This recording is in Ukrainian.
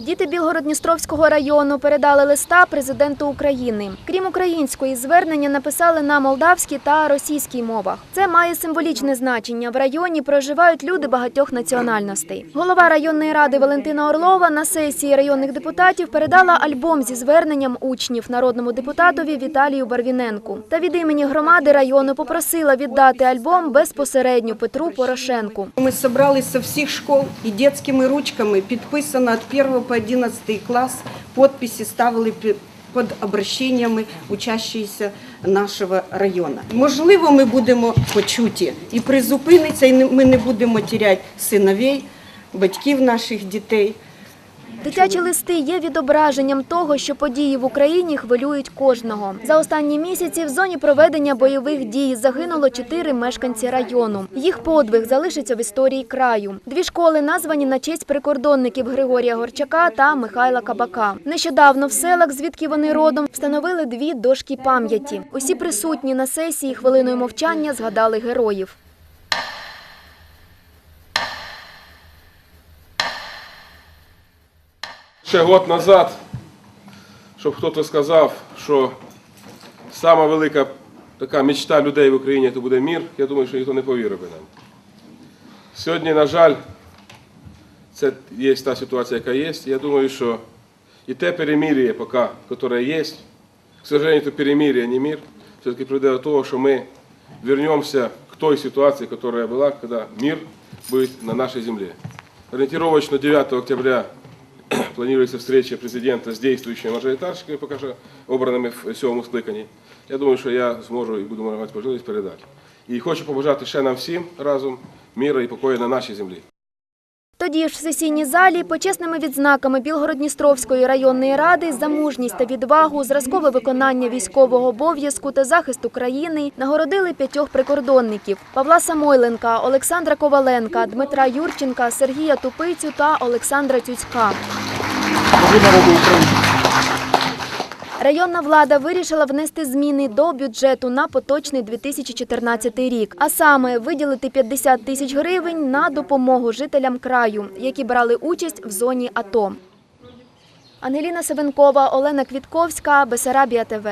Діти Білгород-Дністровського району передали листа президенту України. Крім української, звернення написали на молдавській та російській мовах. Це має символічне значення. В районі проживають люди багатьох національностей. Голова районної ради Валентина Орлова на сесії районних депутатів передала альбом зі зверненням учнів народному депутатові Віталію Барвіненку. Та від імені громади району попросила віддати альбом безпосередньо Петру Порошенку. Ми зібралися со всіх школ і дитячими ручками підписано від 1 по 11 клас. Підписи ставили під обращеннями учащиеся нашого району. Можливо, ми будемо почуті і призупиниться, і ми не будемо тіряти синовей, батьків наших дітей. Дитячі листи є відображенням того, що події в Україні хвилюють кожного. За останні місяці в зоні проведення бойових дій загинуло чотири мешканці району. Їх подвиг залишиться в історії краю. Дві школи названі на честь прикордонників Григорія Горчака та Михайла Кабака. Нещодавно в селах, звідки вони родом, встановили дві дошки пам'яті. Усі присутні на сесії хвилиною мовчання згадали героїв. Ще год назад, щоб хтось сказав, що сама велика така мечта людей в Україні це буде мір, я думаю, що ніхто не повірив би нам. Сьогодні, на жаль, це є та ситуація, яка є. Я думаю, що і те перемир'я, поки, яке є, к сожалению, это перемирие, не мир, все-таки прийде до того, що ми вернемся к той ситуации, которая была, когда мир будет на нашей земле. Ориентировочно 9 октября планується встреча президента з діючими мажоритарщиками, поки що обраними в сьомому скликанні. Я думаю, що я зможу і буду мати можливість передати. І хочу побажати ще нам всім разом міра і покою на нашій землі. Тоді ж в сесійній залі почесними відзнаками Білгород-Дністровської районної ради за мужність та відвагу, зразкове виконання військового обов'язку та захист України нагородили п'ятьох прикордонників – Павла Самойленка, Олександра Коваленка, Дмитра Юрченка, Сергія Тупицю та Олександра Цюцька. Районна влада вирішила внести зміни до бюджету на поточний 2014 рік, а саме виділити 50 тисяч гривень на допомогу жителям краю, які брали участь в зоні АТО. Ангеліна Савенкова, Олена Квітковська, Бесарабія ТВ.